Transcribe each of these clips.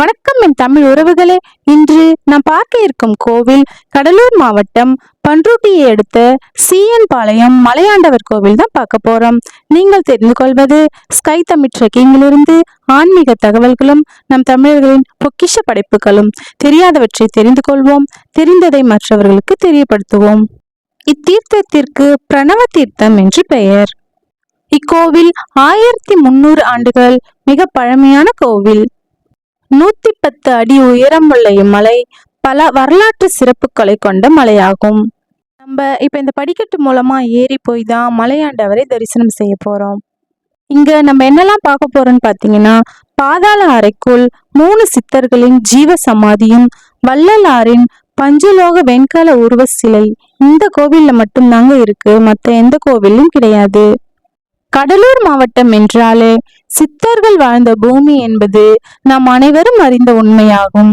வணக்கம் என் தமிழ் உறவுகளே. இன்று நாம் பார்க்க இருக்கும் கோவில் கடலூர் மாவட்டம் பன்ருட்டியை அடுத்த சிஎன் பாளையம் மலையாண்டவர் கோவில் தான் பார்க்க போறோம். நீங்கள் தெரிந்து கொள்வது ஸ்கை தமிழ் ட்ரெக்கிங்கிலிருந்து ஆன்மீக தகவல்களும் நம் தமிழர்களின் பொக்கிஷ படைப்புகளும். தெரியாதவற்றை தெரிந்து கொள்வோம். தெரிந்ததை மற்றவர்களுக்கு தெரியப்படுத்துவோம். இத்தீர்த்தத்திற்கு பிரணவ தீர்த்தம் என்று பெயர். இக்கோவில் ஆயிரத்தி முன்னூறு ஆண்டுகள் மிக பழமையான கோவில். நூத்தி பத்து அடி உயரமுள்ள இம்மலை பல வரலாற்று சிறப்புகளை கொண்ட மலையாகும். நம்ம இப்ப இந்த படிக்கட்டு மூலமா ஏறி போய் தான் மலையாண்டவரை தரிசனம் செய்ய போறோம். இங்க நம்ம என்னெல்லாம் பார்க்க போறோம்னு பாத்தீங்கன்னா பாதாள அறைக்குள் மூணு சித்தர்களின் ஜீவ சமாதியும் வள்ளலாரின் பஞ்சலோக வெண்கல உருவ சிலை இந்த கோவில்ல மட்டும்தாங்க இருக்கு மற்ற எந்த கோவிலும் கிடையாது. கடலூர் மாவட்டம் என்றாலே சித்தர்கள் வாழ்ந்த பூமி என்பது நாம் அனைவரும் அறிந்த உண்மையாகும்.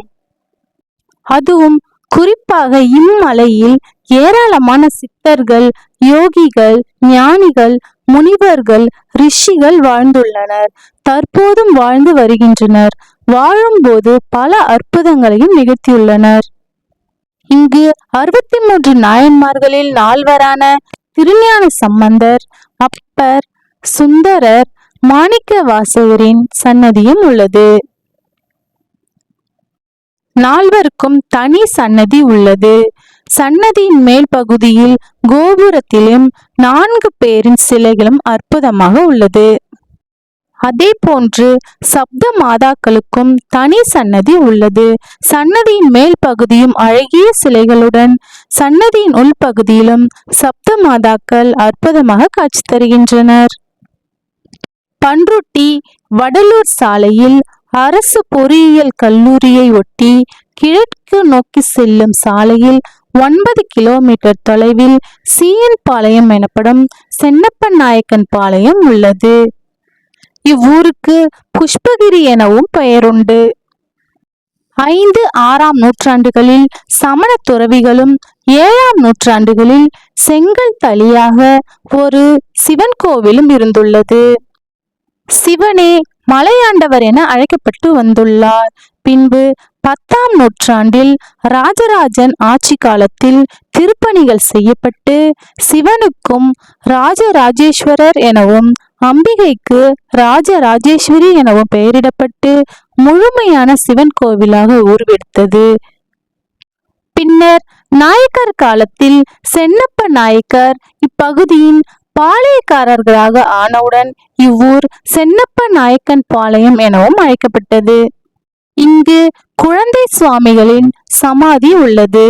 அதுவும் குறிப்பாக இம்மலையில் ஏராளமான சித்தர்கள் யோகிகள் ஞானிகள் முனிவர்கள் ரிஷிகள் வாழ்ந்துள்ளனர். தற்போதும் வாழ்ந்து வருகின்றனர். வாழும்போது பல அற்புதங்களையும் நிகழ்த்தியுள்ளனர். இங்கு அறுபத்தி மூன்று நாயன்மார்களில் நால்வரான திருஞான சம்பந்தர் அப்பர் சுந்தரர் மாணிக்க வாசகரின் சன்னதியும் உள்ளது. நால்வருக்கும் தனி சன்னதி உள்ளது. சன்னதியின் மேல் பகுதியில் கோபுரத்திலும் நான்கு பேரின் சிலைகளும் அற்புதமாக உள்ளது. அதே போன்று சப்த மாதாக்களுக்கும் தனி சன்னதி உள்ளது. சன்னதியின் மேல் பகுதியும் அழகிய சிலைகளுடன் சன்னதியின் உள்பகுதியிலும் சப்த மாதாக்கள் அற்புதமாக காட்சி தருகின்றனர். பன்ருட்டி வடலூர் சாலையில் அரசு பொறியியல் கல்லூரியை ஒட்டி கிழக்கு நோக்கி செல்லும் சாலையில் ஒன்பது கிலோமீட்டர் தொலைவில் சீயன் பாளையம் எனப்படும் சென்னப்பன் நாயக்கன் பாளையம் உள்ளது. இவ்வூருக்கு புஷ்பகிரி எனவும் பெயருண்டு. ஐந்து ஆறாம் நூற்றாண்டுகளில் சமண துறவிகளும் ஏழாம் நூற்றாண்டுகளில் செங்கல் தளியாக ஒரு சிவன் கோவிலும் இருந்துள்ளது. சிவனே மலையாண்டவர் என அழைக்கப்பட்டு வந்துள்ளார். பின்பு பத்தாம் நூற்றாண்டில் ராஜராஜன் ஆட்சி காலத்தில் திருப்பணிகள் செய்யப்பட்டு சிவனுக்கும் ராஜராஜேஸ்வரர் எனவும் அம்பிகைக்கு ராஜராஜேஸ்வரி எனவும் பெயரிடப்பட்டு முழுமையான சிவன் கோவிலாக உருவெடுத்தது. பின்னர் நாயக்கர் காலத்தில் சென்னப்ப நாயக்கர் இப்பகுதியின் பாளையக்காரர்களாக ஆனவுடன் இவ்வூர் சென்னப்ப நாயக்கன் பாளையம் எனவும் அழைக்கப்பட்டது. இங்கு குழந்தை சுவாமிகளின் சமாதி உள்ளது.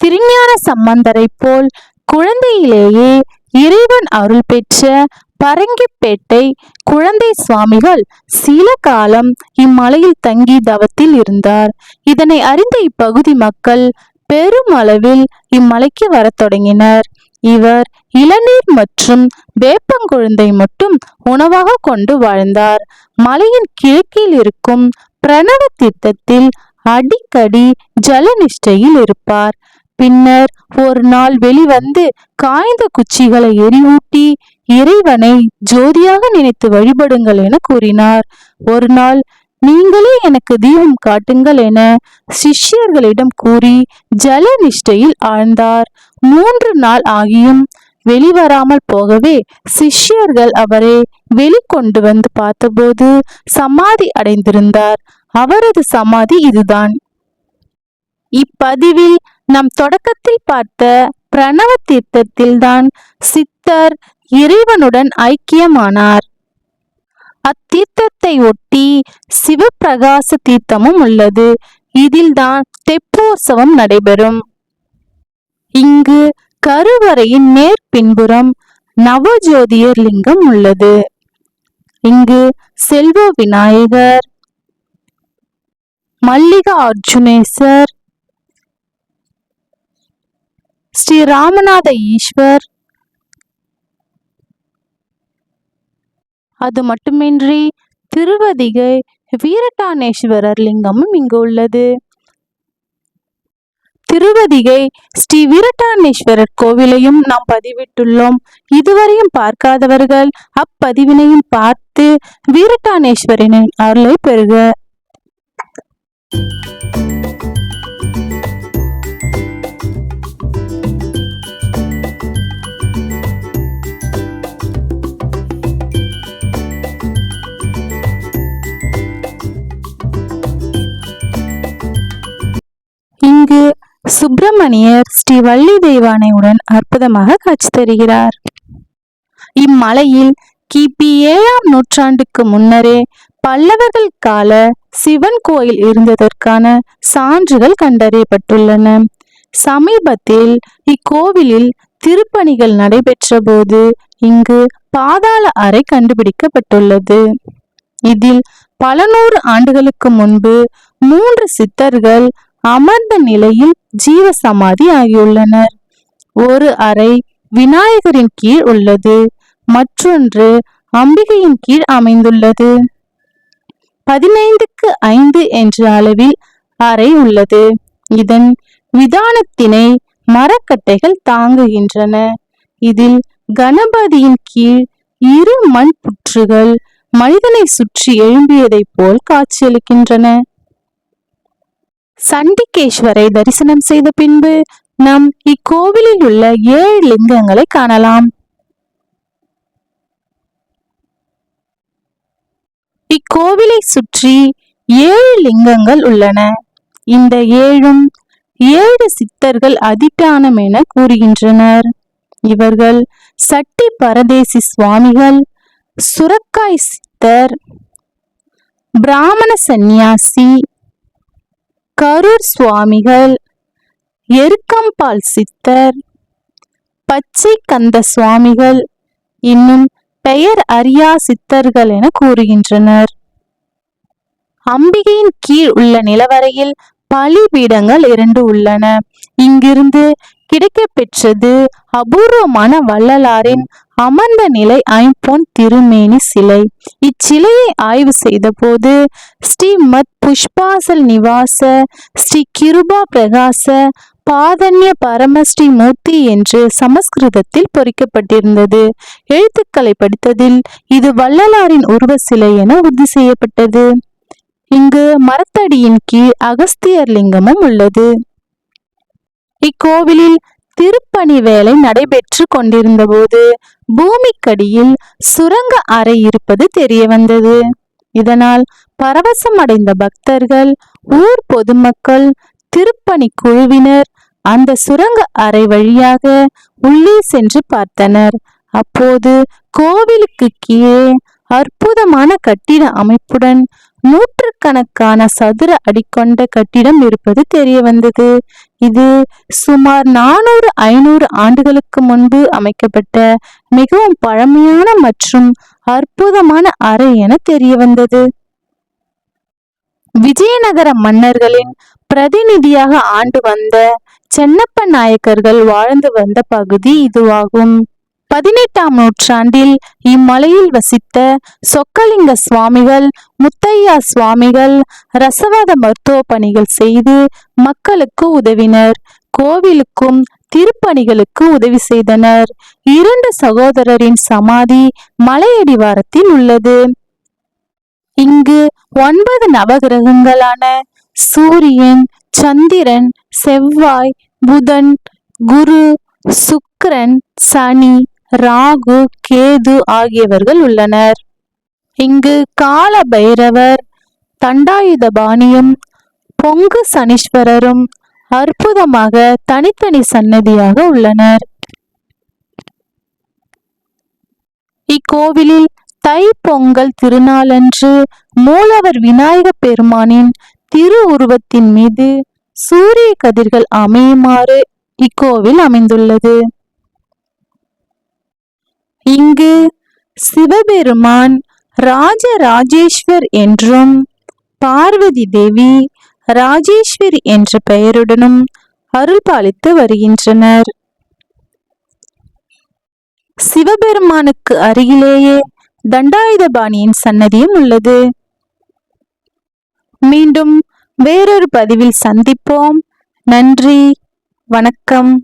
திருஞான சம்பந்தரை போல் குழந்தையிலேயே இறைவன் அருள் பெற்ற பரங்கிப்பேட்டை குழந்தை சுவாமிகள் சில காலம் இம்மலையில் தங்கி தவத்தில் இருந்தார். இதனை அறிந்த இப்பகுதி மக்கள் பெருமளவில் இம்மலைக்கு வரத் தொடங்கினர். இவர் இளநீர் மற்றும் வேப்பங்குழந்தை மட்டும் உணவாக கொண்டு வாழ்ந்தார். மலையின் கிழக்கில் இருக்கும் பிரணவ தீர்த்தத்தில் அடிக்கடி ஜலநிஷ்டையில் இருப்பார். பின்னர் ஒரு நாள் வெளிவந்து காய்ந்த குச்சிகளை எரிவூட்டி இறைவனை ஜோதியாக நினைத்து வழிபடுங்கள் என கூறினார். ஒரு நாள் நீங்களே எனக்கு தீபம் காட்டுங்கள் என சிஷ்யர்களிடம் கூறி ஜல நிஷ்டையில் ஆழ்ந்தார். மூன்று நாள் ஆகியும் வெளிவராமல் போகவே சிஷ்யர்கள் அவரை வெளிக்கொண்டு வந்து பார்த்தபோது சமாதி அடைந்திருந்தார். அவரது சமாதி இதுதான். இப்பதிவில் நம் தொடக்கத்தில் பார்த்த பிரணவ தீர்த்தத்தில்தான் சித்தர் இறைவனுடன் ஐக்கியமானார். அத்தீர்த்தத்தை ஒட்டி சிவப்பிரகாச தீர்த்தமும் உள்ளது. இதில்தான் தெப்போற்சவம் நடைபெறும். இங்கு கருவறையின் நேர் பின்புறம் நவஜோதியர் லிங்கம் உள்ளது. இங்கு செல்வ விநாயகர் மல்லிகா அர்ஜுனேசர் ஸ்ரீ ராமநாத ஈஸ்வர். அது மட்டுமின்றி திருவதிகை வீரட்டானேஸ்வரர் லிங்கமும் இங்கு உள்ளது. திருவதிகை ஸ்ரீ விரட்டானேஸ்வரர் கோவிலையும் நாம் பதிவிட்டுள்ளோம். இதுவரையும் பார்க்காதவர்கள் அப்பதிவினையும் பார்த்து வீரட்டானேஸ்வரனின் அருளை பெறுக. சுப்பிரமணியர் ஸ்ரீ வள்ளி தெய்வானையுடன் அற்புதமாக காட்சி தருகிறார். இம்மலையில் கிபி ஏழாம் நூற்றாண்டுக்கு முன்னரே பல்லவர்கள் கால சிவன் கோயில் இருந்ததற்கான சான்றுகள் கண்டறியப்பட்டுள்ளன. சமீபத்தில் இக்கோவிலில் திருப்பணிகள் நடைபெற்ற போது இங்கு பாதாள அறை கண்டுபிடிக்கப்பட்டுள்ளது. இதில் பல நூறு ஆண்டுகளுக்கு முன்பு மூன்று சித்தர்கள் அமர்ந்த நிலையில் ஜீவ சமாதி ஆகியுள்ளனர். ஒரு அறை விநாயகரின் கீழ் உள்ளது மற்றொன்று அம்பிகையின் கீழ் அமைந்துள்ளது. பதினைந்துக்கு ஐந்து என்ற அளவில் அறை உள்ளது. இதன் விதானத்தினை மரக்கட்டைகள் தாங்குகின்றன. இதில் கணபதியின் கீழ் இரு மண் புற்றுகள் மனிதனை சுற்றி எழும்பியதைப் போல் காட்சியளிக்கின்றன. சண்டிகேஸ்வரை தரிசனம் செய்த பின்பு நம் இக்கோவிலில் உள்ள ஏழு லிங்கங்களை காணலாம். இக்கோவிலை சுற்றி ஏழு லிங்கங்கள் உள்ளன. இந்த ஏழும் ஏழு சித்தர்கள் அதிட்டானம் என கூறுகின்றனர். இவர்கள் சட்டி பரதேசி சுவாமிகள் சுரக்காய் சித்தர் பிராமண சந்நியாசி கரூர் சுவாமிகள் எருக்கம்பால் சித்தர் பச்சை கந்த சுவாமிகள் இன்னும் பெயர் அறியா சித்தர்கள் என கூறுகின்றனர். அம்பிகையின் கீழ் உள்ள நிலவரையில் பலிபீடங்கள் இரண்டு உள்ளன. இங்கிருந்து கிடைக்கப்பெற்றது அபூர்வமான வள்ளலாரின் அமர்ந்த நிலை ஐம்பொன் திருமேனி சிலை. இச்சிலையை ஆய்வு செய்த போது ஸ்ரீமத் புஷ்பாசல் நிவாச ஸ்ரீ கிருபா பிரகாச பாதன்ய பரமஸ்ரீ மூர்த்தி என்று சமஸ்கிருதத்தில் பொறிக்கப்பட்டிருந்தது. எழுத்துக்களை படித்ததில் இது வள்ளலாரின் உருவ சிலை என உறுதி செய்யப்பட்டது. இங்கு மரத்தடியின் கீழ் அகஸ்தியர் லிங்கமும் உள்ளது. இக்கோவிலில் திருப்பணி வேலை நடைபெற்று கொண்டிருந்த போது பூமிக்கடியில் சுரங்க அறை இருப்பது தெரிய வந்தது இதனால் பரவசம் அடைந்த பக்தர்கள் ஊர் பொதுமக்கள் திருப்பணி குழுவினர் அந்த சுரங்க அறை வழியாக உள்ளே சென்று பார்த்தனர். அப்போது கோவிலுக்கு கீழே அற்புதமான கட்டிட அமைப்புடன் நூற்றுக்கணக்கான சதுர அடி கொண்ட கட்டிடம் இருப்பது தெரிய வந்தது இது சுமார் நானூறு ஐநூறு ஆண்டுகளுக்கு முன்பு அமைக்கப்பட்ட மிகவும் பழமையான மற்றும் அற்புதமான அறை என தெரிய வந்தது விஜயநகர மன்னர்களின் பிரதிநிதியாக ஆண்டு வந்த சென்னப்ப நாயக்கர்கள் வாழ்ந்து வந்த பகுதி இதுவாகும். பதினெட்டாம் நூற்றாண்டில் இம்மலையில் வசித்த சொக்கலிங்க சுவாமிகள் முத்தையா சுவாமிகள் ரசவாத மருத்துவ பணிகள் செய்து மக்களுக்கு உதவினர். கோவிலுக்கும் திருப்பணிகளுக்கு உதவி செய்தனர். இரண்டு சகோதரரின் சமாதி மலையடிவாரத்தில் உள்ளது. இங்கு ஒன்பது நவகிரகங்களான சூரியன் சந்திரன் செவ்வாய் புதன் குரு சுக்கிரன் சனி ராகு கேது ஆகியவர்கள் உள்ளனர். இங்கு கால பைரவர் தண்டாயுதபாணியும் பொங்கு சனீஸ்வரரும் அற்புதமாக தனித்தனி சன்னதியாக உள்ளனர். இக்கோவிலில் தை பொங்கல் திருநாளன்று மூலவர் விநாயக பெருமானின் திரு உருவத்தின் மீது சூரிய கதிர்கள் அமையுமாறு இக்கோவில் அமைந்துள்ளது. இங்கு சிவபெருமான் ராஜராஜேஸ்வர் என்றும் பார்வதி தேவி ராஜேஸ்வரி என்ற பெயருடனும் அருள்பாலித்து வருகின்றனர். சிவபெருமானுக்கு அருகிலேயே தண்டாயுதபாணியின் சன்னதியும் உள்ளது. மீண்டும் வேறொரு பதிவில் சந்திப்போம். நன்றி. வணக்கம்.